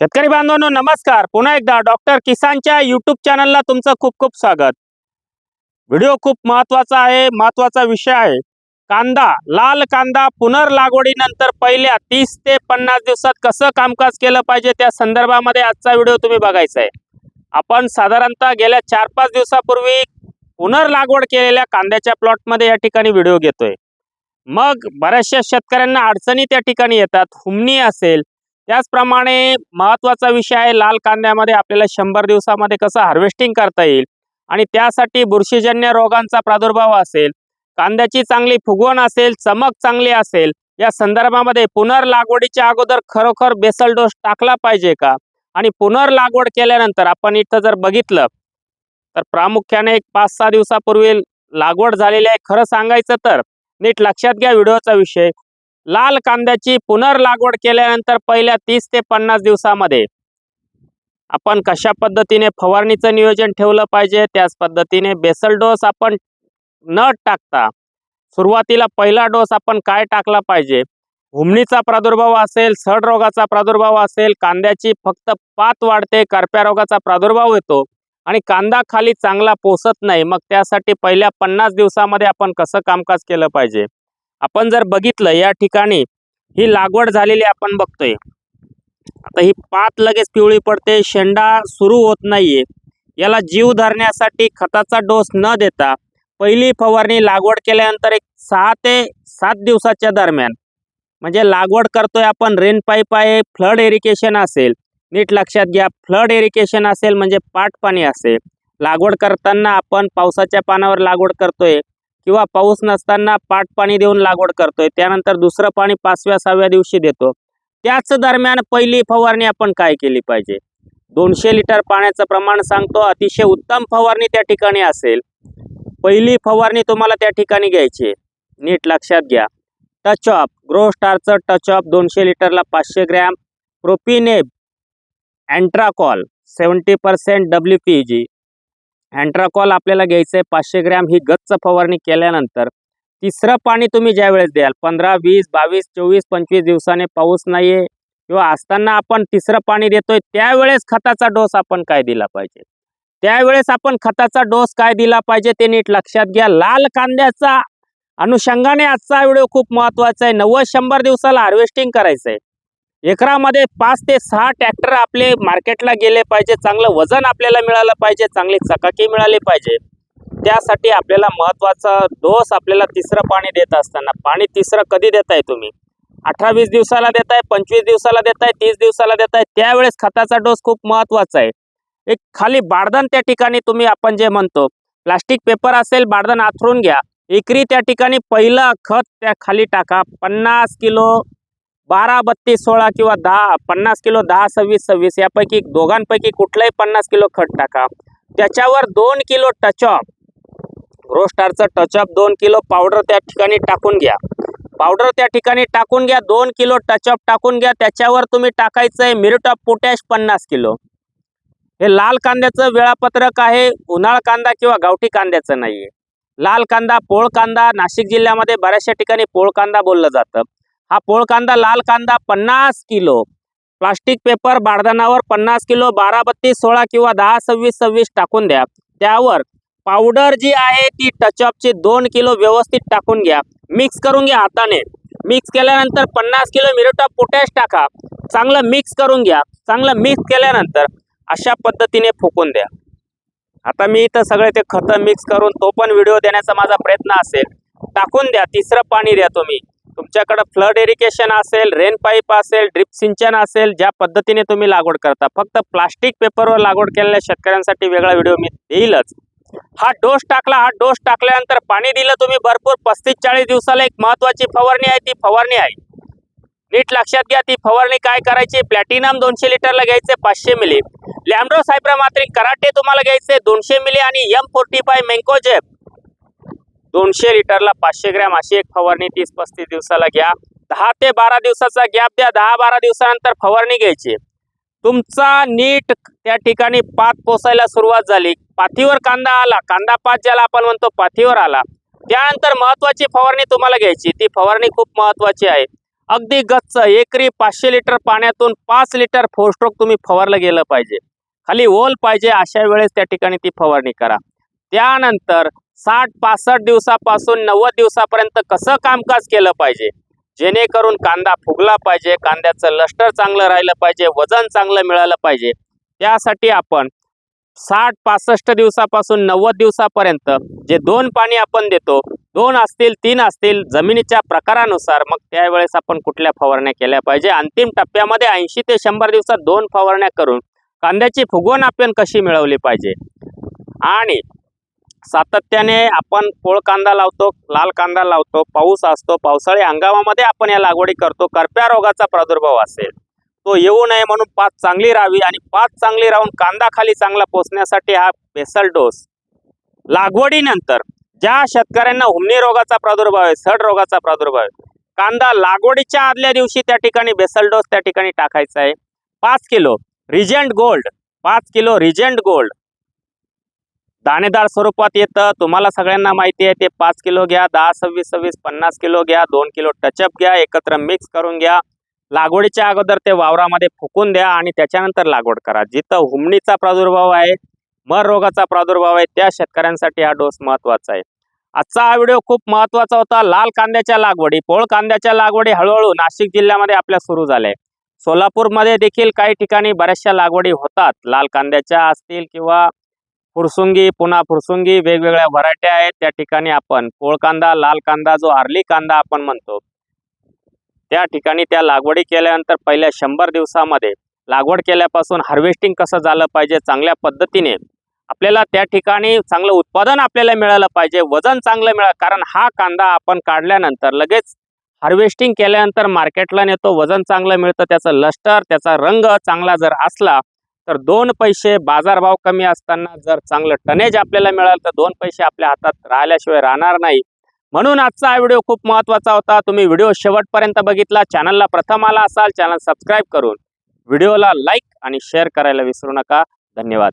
शेतकरी बांधवांनो नमस्कार. पुन्हा एकदा डॉक्टर किसानच्या युट्यूब चॅनलला तुमचं खूप खूप स्वागत. व्हिडिओ खूप महत्त्वाचा आहे महत्त्वाचा विषय आहे. कांदा लाल कांदा पुनर्लागवडीनंतर पहिल्या तीस ते पन्नास दिवसात कसं कामकाज केलं पाहिजे त्या संदर्भामध्ये आजचा व्हिडिओ तुम्ही बघायचा आहे. आपण साधारणतः गेल्या चार पाच दिवसापूर्वी पुनर्लागवड केलेल्या कांद्याच्या प्लॉटमध्ये या ठिकाणी व्हिडिओ घेतोय. मग बऱ्याचशा शेतकऱ्यांना अडचणी त्या ठिकाणी येतात. हुमणी असेल त्याचप्रमाणे महत्त्वाचा विषय आहे लाल कांद्यामध्ये आपल्याला शंभर दिवसामध्ये कसं हार्वेस्टिंग करता येईल? आणि त्यासाठी बुरशीजन्य रोगांचा प्रादुर्भाव असेल कांद्याची चांगली फुगवण असेल चमक चांगली असेल या संदर्भामध्ये पुनर्लागवडीच्या अगोदर खरोखर बेसल डोस टाकला पाहिजे का? आणि पुनर्लागवड केल्यानंतर आपण इथं जर बघितलं तर प्रामुख्याने एक पाच सहा दिवसापूर्वी लागवड झालेली आहे. खरं सांगायचं तर नीट लक्षात घ्या व्हिडिओचा विषय. लाल कांद्याची पुनर्लागवड केल्यानंतर पहिल्या तीस ते पन्नास दिवसामध्ये आपण कशा पद्धतीने फवारणीचं नियोजन ठेवलं पाहिजे? त्याच पद्धतीने बेसल डोस आपण न टाकता सुरुवातीला पहिला डोस आपण काय टाकला पाहिजे? हुमणीचा प्रादुर्भाव असेल सड रोगाचा प्रादुर्भाव असेल कांद्याची फक्त पात वाढते करप्या रोगाचा प्रादुर्भाव येतो आणि कांदा खाली चांगला पोसत नाही मग त्यासाठी पहिल्या पन्नास दिवसामध्ये आपण कसं कामकाज केलं पाहिजे? आपण जर बघितलं या ठिकाणी ही लागवड झालेली आपण बघतोय. आता ही पात लगेच पिवळी पडते शेंडा सुरू होत नाहीये. याला जीव धरण्यासाठी खताचा डोस न देता पहिली फवारणी लागवड केल्यानंतर एक सहा ते सात दिवसाच्या दरम्यान. म्हणजे लागवड करतोय आपण रेन पाईप आहे फ्लड इरिगेशन असेल नीट लक्षात घ्या फ्लड इरिगेशन असेल म्हणजे पाट पाणी असेल. लागवड करताना आपण पावसाच्या पानावर लागवड करतोय किंवा पाऊस नसताना पाट पाणी देऊन लागवड करतोय त्यानंतर दुसरं पाणी पाचव्या सहाव्या दिवशी देतो. त्याच दरम्यान पहिली फवारणी आपण काय केली पाहिजे? दोनशे लिटर पाण्याचं प्रमाण सांगतो अतिशय उत्तम फवारणी त्या ठिकाणी असेल. पहिली फवारणी तुम्हाला त्या ठिकाणी घ्यायची नीट लक्षात घ्या. टच ऑफ ग्रो स्टारचं टच ऑफ दोनशे लिटरला पाचशे gram. Propineb Antracol seventy percent W P G. Antracol आपल्याला घ्यायचं आहे पाचशे ग्रॅम ही गच्च फवारणी केल्यानंतर तिसरं पाणी तुम्ही ज्या वेळेस द्याल पंधरा वीस बावीस चोवीस पंचवीस दिवसाने पाऊस नाहीये किंवा असताना आपण तिसरं पाणी देतोय त्यावेळेस खताचा डोस आपण काय दिला पाहिजे? त्यावेळेस आपण खताचा डोस काय दिला पाहिजे ते नीट लक्षात घ्या. लाल कांद्याचा अनुषंगाने आजचा व्हिडिओ खूप महत्त्वाचा आहे. नव्वद शंभर दिवसाला हार्वेस्टिंग करायचं आहे एकरामध्ये पाच ते सहा ट्रॅक्टर आपले मार्केटला गेले पाहिजे चांगलं वजन आपल्याला मिळालं पाहिजे चांगली चकाकी मिळाली पाहिजे. त्यासाठी आपल्याला महत्त्वाचा डोस आपल्याला तिसरं पाणी देत असताना. पाणी तिसरं कधी देताय तुम्ही? अठरा वीस दिवसाला देताय पंचवीस दिवसाला देताय तीस दिवसाला देताय त्यावेळेस खताचा डोस खूप महत्त्वाचा आहे. एक खाली बारदान त्या ठिकाणी तुम्ही आपण जे म्हणतो प्लास्टिक पेपर असेल बारदान आथरून घ्या. एकरी त्या ठिकाणी पहिलं खत त्या खाली टाका. पन्नास किलो बारा बत्तीस सोळा किंवा दहा पन्नास किलो दहा सव्वीस सव्वीस यापैकी दोघांपैकी कुठलंही पन्नास किलो खत टाका. त्याच्यावर दोन किलो टचअप ग्रोस्टारचं टचअप दोन किलो पावडर त्या ठिकाणी टाकून घ्या. पावडर त्या ठिकाणी टाकून घ्या दोन किलो टचअप टाकून घ्या त्याच्यावर तुम्ही टाकायचं आहे मिरिट ऑफ पोटॅश पन्नास किलो. हे लाल कांद्याचं वेळापत्रक आहे उन्हाळ कांदा किंवा गावठी कांद्याचं नाही लाल कांदा पोळ कांदा नाशिक जिल्ह्यामध्ये बऱ्याचशा ठिकाणी पोळ कांदा बोललं जातं. हा पोळ कांदा लाल कांदा पन्नास किलो. प्लास्टिक पेपर बारदानावर पन्नास किलो बारा बत्तीस सोळा किंवा दहा सव्वीस सव्वीस टाकून द्या. त्यावर पावडर जी आहे ती टचअपची दोन किलो व्यवस्थित टाकून घ्या. मिक्स करून घ्या हाताने. मिक्स केल्यानंतर पन्नास किलो मिरिट ऑफ पोटॅश टाका. चांगलं मिक्स करून घ्या. चांगलं मिक्स केल्यानंतर अशा पद्धतीने फुकून द्या. आता मी इथं सगळे ते खतं मिक्स करून तो पण व्हिडिओ देण्याचा माझा प्रयत्न असेल. टाकून द्या. तिसरं पाणी द्या तुम्ही. तुमच्याकडं फ्लड इरिगेशन असेल रेन पाईप असेल ड्रिप सिंचन असेल ज्या पद्धतीने तुम्ही लागवड करता. फक्त प्लास्टिक पेपरवर लागवड केलेल्या शेतकऱ्यांसाठी वेगळा व्हिडिओ मी देईलच. हा डोस टाकला हा डोस टाकल्यानंतर पाणी दिलं तुम्ही भरपूर पस्तीस चाळीस दिवसाला एक महत्वाची फवारणी आहे ती फवारणी आहे. नीट लक्षात घ्या ती फवारणी काय करायची? प्लॅटिनम दोनशे लिटरला घ्यायचे पाचशे मिली लॅमडो सायप्रामात्रिक कराटे तुम्हाला घ्यायचे दोनशे मिली आणि एम फोर्टी फाय मेंकोजेप दोनशे लिटरला पाचशे ग्रॅम अशी एक फवारणी तीस पस्तीस दिवसाला घ्या. दहा ते बारा दिवसाचा गॅप द्या. दहा बारा दिवसानंतर फवारणी घ्यायची. तुमचा नीट त्या ठिकाणी पात पोसायला सुरुवात झाली. पाथीवर कांदा आला. कांदा पात ज्याला आपण म्हणतो पाथीवर आला. त्यानंतर महत्वाची फवारणी तुम्हाला घ्यायची. ती फवारणी खूप महत्वाची आहे. अगदी गच्च एकरी पाचशे लिटर पाण्यातून पाच लिटर फोरस्ट्रोक तुम्ही फवारलं गेलं पाहिजे. खाली ओल पाहिजे. अशा वेळेस त्या ठिकाणी ती फवारणी करा. त्यानंतर साठ पासष्ट दिवसापासून नव्वद दिवसापर्यंत कसं कामकाज केलं पाहिजे? जेणेकरून कांदा फुगला पाहिजे कांद्याचं लष्टर चांगलं राहिलं पाहिजे वजन चांगलं मिळालं पाहिजे. त्यासाठी आपण साठ पासष्ट दिवसापासून नव्वद दिवसापर्यंत जे दोन पाणी आपण देतो दोन असतील तीन असतील जमिनीच्या प्रकारानुसार मग त्यावेळेस आपण कुठल्या फवारण्या केल्या पाहिजे? अंतिम टप्प्यामध्ये ऐंशी ते शंभर दिवसात दोन फवारण्या करून कांद्याची फुगवण आपण कशी मिळवली पाहिजे? आणि सातत्याने आपण पोळ कांदा लावतो लाल कांदा लावतो पाऊस असतो पावसाळी हंगामामध्ये आपण या लागवडी करतो. करप्या रोगाचा प्रादुर्भाव असेल तो येऊ नये म्हणून पात चांगली राहावी आणि पात चांगली राहून कांदा खाली चांगला पोचण्यासाठी हा बेसल डोस. लागवडीनंतर ज्या शेतकऱ्यांना हुमणी रोगाचा प्रादुर्भाव आहे सड रोगाचा प्रादुर्भाव आहे कांदा लागवडीच्या आदल्या दिवशी त्या ठिकाणी बेसल डोस त्या ठिकाणी टाकायचा आहे. पाच किलो रिजंट गोल्ड पाच किलो रिजंट गोल्ड दाणेदार स्वरूपात येतं. तुम्हाला सगळ्यांना माहिती आहे ते पाच किलो घ्या दहा सव्वीस सव्वीस पन्नास किलो घ्या दोन किलो टचअप घ्या एकत्र मिक्स करून घ्या. लागवडीच्या अगोदर ते वावरामध्ये फुकून द्या आणि त्याच्यानंतर लागवड करा. जिथं हुमणीचा प्रादुर्भाव आहे मर रोगाचा प्रादुर्भाव आहे त्या शेतकऱ्यांसाठी हा डोस महत्त्वाचा आहे. आजचा हा व्हिडिओ खूप महत्त्वाचा होता. लाल कांद्याच्या लागवडी पोळ कांद्याच्या लागवडी हळूहळू नाशिक जिल्ह्यामध्ये आपल्या सुरू झाल्या सोलापूरमध्ये देखील काही ठिकाणी बऱ्याचशा लागवडी होतात. लाल कांद्याच्या असतील किंवा फुरसुंगी पुन्हा फुरसुंगी वेगवेगळ्या व्हरायट्या आहेत. त्या ठिकाणी आपण पोळ कांदा लाल कांदा जो आर्ली कांदा आपण म्हणतो त्या ठिकाणी त्या लागवडी केल्यानंतर पहिल्या शंभर दिवसामध्ये लागवड केल्यापासून हार्वेस्टिंग कसं झालं पाहिजे चांगल्या पद्धतीने आपल्याला त्या ठिकाणी चांगलं उत्पादन आपल्याला मिळालं पाहिजे वजन चांगलं मिळालं. कारण हा कांदा आपण काढल्यानंतर लगेच हार्वेस्टिंग केल्यानंतर मार्केटला नेतो वजन चांगलं मिळतं त्याचं लष्टर त्याचा रंग चांगला जर असला तर दोन पैसे बाजारभाव कमी असताना जर चांगलं टनेज आपल्याला मिळालं तर दोन पैसे आपल्या हातात राहिल्याशिवाय राहणार नाही. म्हणून आजचा हा व्हिडिओ खूप महत्त्वाचा होता. तुम्ही व्हिडिओ शेवटपर्यंत बघितला चॅनलला प्रथम आला असाल चॅनल सबस्क्राईब करून व्हिडिओला लाईक आणि शेअर करायला विसरू नका. धन्यवाद.